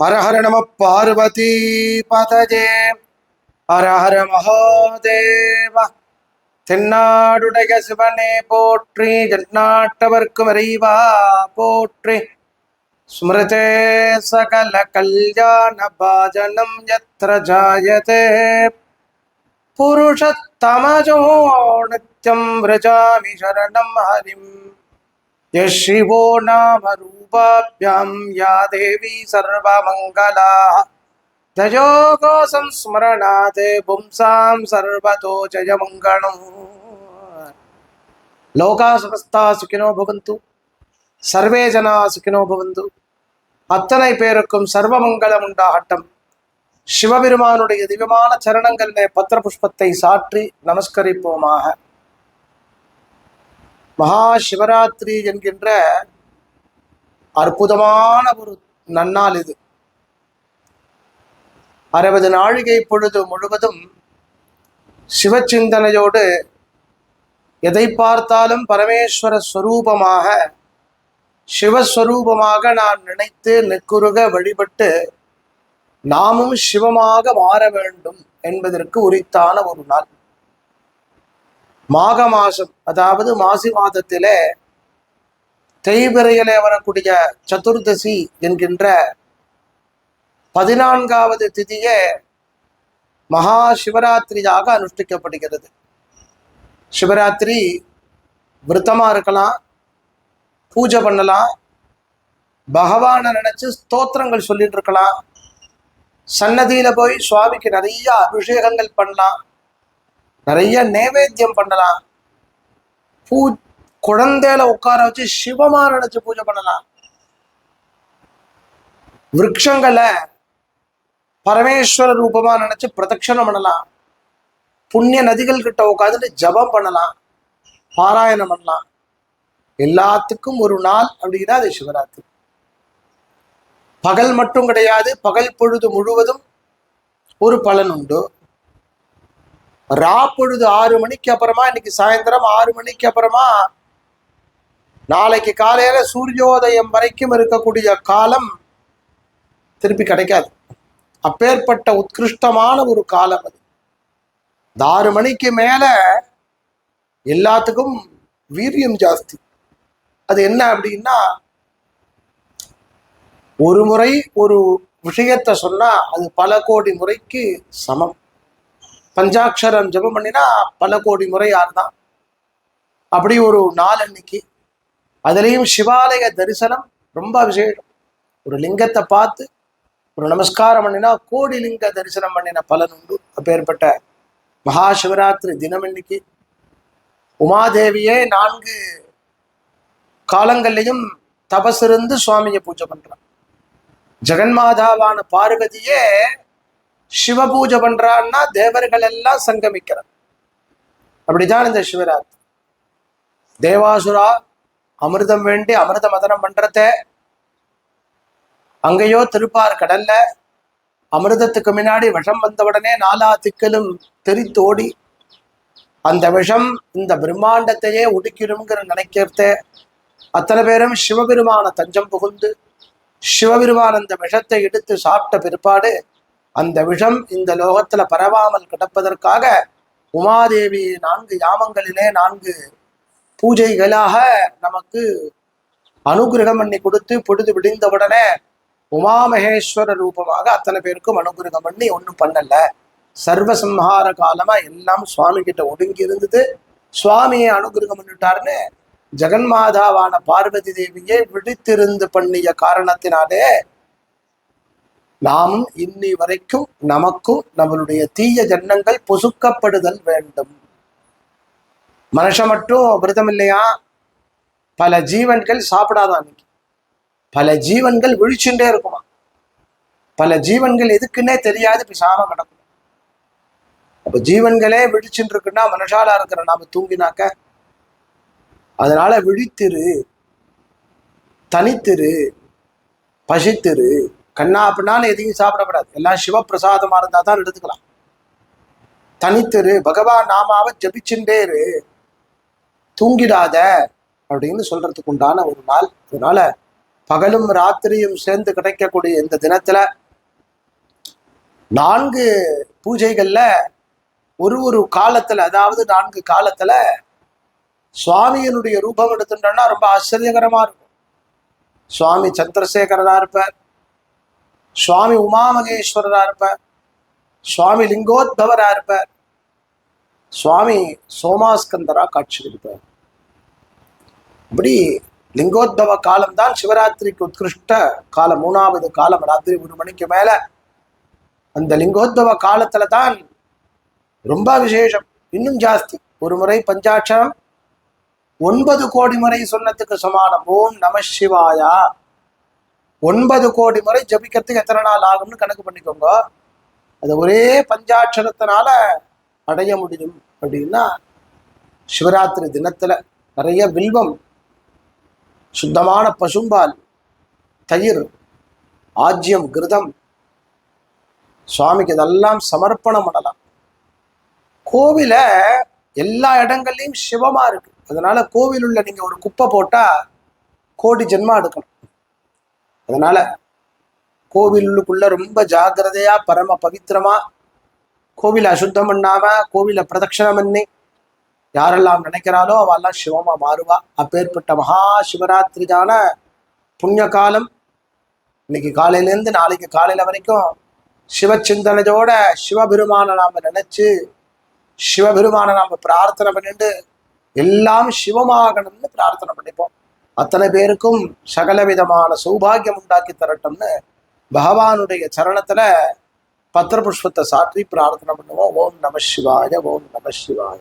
ஹரஹர நம பார்வதி பதஜே ஹரஹர ஹர மகாதேவ தென்னாடுடைய சிவனே போற்றி ஜன்னாட்டவர்க்கும் இறைவா போற்றி. ஸ்மிருதே சகல கல்யாண பாஜனம் எத்திர ஜாயதே. புருஷத்தமஜோ நித்யம் விரஜாமி சரணம் ஹரிம். यः शिवो नाम रूपाभ्यां या देवी सर्वमङ्गलाः तयोगो संस्मरणात् पुंसां सर्वतो जयमङ्गलम् लोका समस्ता सुखिनो भवन्तु சர்வே ஜனா சுகினோ பவந்து அத்தனை பேருக்கும் சர்வமங்கலம் உண்டாகட்டும் சிவபெருமானுடைய திவ்யமான சரணங்களிலே பத்திர புஷ்பத்தை சாற்றி நமஸ்கரிப்போமாக மகா சிவராத்திரி என்கின்ற அற்புதமான ஒரு நன்னாள் இது. அறுபது நாழிகை பொழுது முழுவதும் சிவச்சிந்தனையோடு எதை பார்த்தாலும் பரமேஸ்வர ஸ்வரூபமாக சிவஸ்வரூபமாக நான் நினைத்து நெக்குருக வழிபட்டு நாமும் சிவமாக மாற வேண்டும் என்பதற்கு உரித்தான ஒரு நாள். மாக மாசம் அதாவது மாசி மாதத்திலே தேய்பிரையிலே வரக்கூடிய சதுர்தசி என்கின்ற பதினான்காவது திதியே மகா சிவராத்திரியாக அனுஷ்டிக்கப்படுகிறது. சிவராத்திரி விரதமா இருக்கலாம் பூஜை பண்ணலாம் பகவானை நினைச்சு ஸ்தோத்திரங்கள் சொல்லிட்டு இருக்கலாம் சன்னதியில போய் சுவாமிக்கு நிறைய அபிஷேகங்கள் பண்ணலாம் நிறைய நைவேத்தியம் பண்ணலாம். பூ குழந்தையில உட்கார வச்சு சிவமா நினைச்சு பூஜை பண்ணலாம். விரக்ஷங்களை பரமேஸ்வர ரூபமா நினைச்சு பிரதட்சணம் பண்ணலாம். புண்ணிய நதிகள் கிட்ட உட்காந்துட்டு ஜபம் பண்ணலாம். பாராயணம் பண்ணலாம். எல்லாத்துக்கும் ஒரு நாள் அப்படின்னா அது சிவராத்திரி. பகல் மட்டும் கிடையாது. பகல் பொழுது முழுவதும் ஒரு பலன் உண்டு. ரா பொழுது ஆறு மணிக்கு அப்புறமா இன்னைக்கு சாயந்தரம் ஆறு மணிக்கு அப்புறமா நாளைக்கு காலையில சூரியோதயம் வரைக்கும் இருக்கக்கூடிய காலம் திருப்பி கிடைக்காது. அப்பேற்பட்ட உத்கிருஷ்டமான ஒரு காலம் அது. இந்த ஆறு மணிக்கு மேல எல்லாத்துக்கும் வீரியம் ஜாஸ்தி. அது என்ன அப்படின்னா ஒரு முறை ஒரு விஷயத்தை சொன்னா அது பல கோடி முறைக்கு சமம். பஞ்சாட்சரம் ஜெபம் பண்ணினா பல கோடி முறை தான் அப்படி ஒரு நாள் அன்னைக்கு அதுலேயும் சிவாலய தரிசனம் ரொம்ப விசேஷம் ஒரு லிங்கத்தை பார்த்து ஒரு நமஸ்காரம் பண்ணினா கோடி லிங்க தரிசனம் பண்ணின பலன் உண்டு. அப்பேற்பட்ட மகா சிவராத்திரி தினம் இன்னைக்கு உமாதேவியே நான்கு காலங்கள்லையும் தபசிருந்து சுவாமியை பூஜை பண்றான். ஜெகன்மாதாவான பார்வதியே சிவ பூஜை பண்றான்னா தேவர்கள் எல்லாம் சங்கமிக்கிறார். அப்படிதான் இந்த சிவராத்திரி. தேவாசுரா அமிர்தம் வேண்டி அமிர்த மதனம் பண்றத. அங்கேயோ திருப்பார் கடல்ல அமிர்தத்துக்கு முன்னாடி விஷம் வந்த உடனே நாலா திக்கலும் தெரித்தோடி அந்த விஷம் இந்த பிரம்மாண்டத்தையே ஒடுக்கிடுங்கிற நினைக்கிறத. அத்தனை பேரும் சிவபெருமான தஞ்சம் புகுந்து சிவபெருமான் அந்த விஷத்தை எடுத்து சாப்பிட்ட பிற்பாடு அந்த விஷம் இந்த லோகத்துல பரவாமல் கிடப்பதற்காக உமாதேவி நான்கு யாமங்களிலே நான்கு பூஜைகளாக நமக்கு அனுகிரகம் பண்ணி கொடுத்து பொழுது விடிந்தவுடனே உமாமகேஸ்வர ரூபமாக அத்தனை பேருக்கும் அனுகிரகம் பண்ணி ஒன்றும் பண்ணல. சர்வசம்ஹார காலமா எல்லாம் சுவாமி கிட்ட ஒடுங்கி இருந்தது. சுவாமியை அனுகிரகம் பண்ணிட்டாருன்னு ஜெகன்மாதாவான பார்வதி தேவியை விழித்திருந்து பண்ணிய காரணத்தினாலே நாமும் இன்னி வரைக்கும் நமக்கும் நம்மளுடைய தீய ஜன்னங்கள் பொசுக்கப்படுதல் வேண்டும். மனுஷன் மட்டும் விரதம் இல்லையா பல ஜீவன்கள் சாப்பிடாதான் அன்னைக்கு? பல ஜீவன்கள் விழிச்சுட்டே இருக்குமா? பல ஜீவன்கள் எதுக்குன்னே தெரியாது பிசாம கிடக்கும். அப்ப ஜீவன்களே விழிச்சுட்டு இருக்குன்னா மனுஷாலா இருக்கிற நாம தூங்கினாக்க? அதனால விழித்திரு தனித்திரு பசித்திரு கண்ணா அப்படின்னாலும் எதையும் சாப்பிடக்கூடாது எல்லாம் சிவப்பிரசாதமா இருந்தால் தான் எடுத்துக்கலாம். தனித்தரு பகவான் நாமாவை ஜபிச்சுட்டே இரு தூங்கிடாத அப்படின்னு சொல்றதுக்கு உண்டான ஒரு நாள். அதனால பகலும் ராத்திரியும் சேர்ந்து கிடைக்கக்கூடிய இந்த தினத்துல நான்கு பூஜைகள்ல ஒரு ஒரு காலத்துல அதாவது நான்கு காலத்துல சுவாமியினுடைய ரூபம் எடுத்துட்டோம்னா ரொம்ப ஆச்சரியகரமா இருக்கும். சுவாமி சந்திரசேகரனா இருப்பார். சுவாமி உமாமகேஸ்வரராக இருப்பார். சுவாமி லிங்கோத்பவராக இருப்பார். சுவாமி சோமாஸ்கந்தரா காட்சி கொடுப்பார். அப்படி லிங்கோத்பவ காலம்தான் சிவராத்திரிக்கு உத்கிருஷ்ட காலம். மூணாவது காலம் ராத்திரி ஒரு மணிக்கு மேலே. அந்த லிங்கோத்பவ காலத்தில் தான் ரொம்ப விசேஷம். இன்னும் ஜாஸ்தி. ஒரு முறை பஞ்சாட்சரம். ஒன்பது கோடி முறை சொன்னதுக்கு சமானம். ஓம் நம சிவாயா. ஒன்பது கோடி முறை ஜபிக்கிறதுக்கு எத்தனை நாள் ஆகும்னு கணக்கு பண்ணிக்கோங்க. அது ஒரே பஞ்சாட்சரத்தினால அடைய முடியும் அப்படின்னா சிவராத்திரி தினத்துல நிறைய வில்வம் சுத்தமான பசும்பால் தயிர் ஆஜ்யம் கிருதம் சுவாமிக்கு இதெல்லாம் சமர்ப்பணம் பண்ணலாம். கோவில எல்லா இடங்கள்லையும் சிவமா இருக்கு. அதனால கோவிலுள்ள நீங்கள் நீங்க ஒரு குப்பை போட்டா கோடி ஜென்மா எடுக்கணும். அதனால கோவிலுக்குள்ள ரொம்ப ஜாகிரதையா பரம பவித்திரமா கோவிலை அசுத்தம் பண்ணாம கோவிலை பிரதட்சணம் பண்ணி யாரெல்லாம் நினைக்கிறாளோ அவெல்லாம் சிவமா மாறுவா. அப்பேற்பட்ட மகா சிவராத்திரிதான புண்ணிய காலம். இன்னைக்கு காலையிலேருந்து நாளைக்கு காலையில வரைக்கும் சிவச்சிந்தனையோட சிவபெருமானை நாம நினைச்சு சிவபெருமானை நாம பிரார்த்தனை பண்ணிட்டு எல்லாம் சிவமாகணும்னு பிரார்த்தனை பண்ணிப்போம். அத்தனை பேருக்கும் சகல விதமான சௌபாகியம் உண்டாக்கி தரட்டும்னு பகவானுடைய சரணத்துல பத்திர புஷ்பத்தை சாற்றி பிரார்த்தனை பண்ணுவோம். ஓம் நம சிவாய ஓம் நம சிவாய.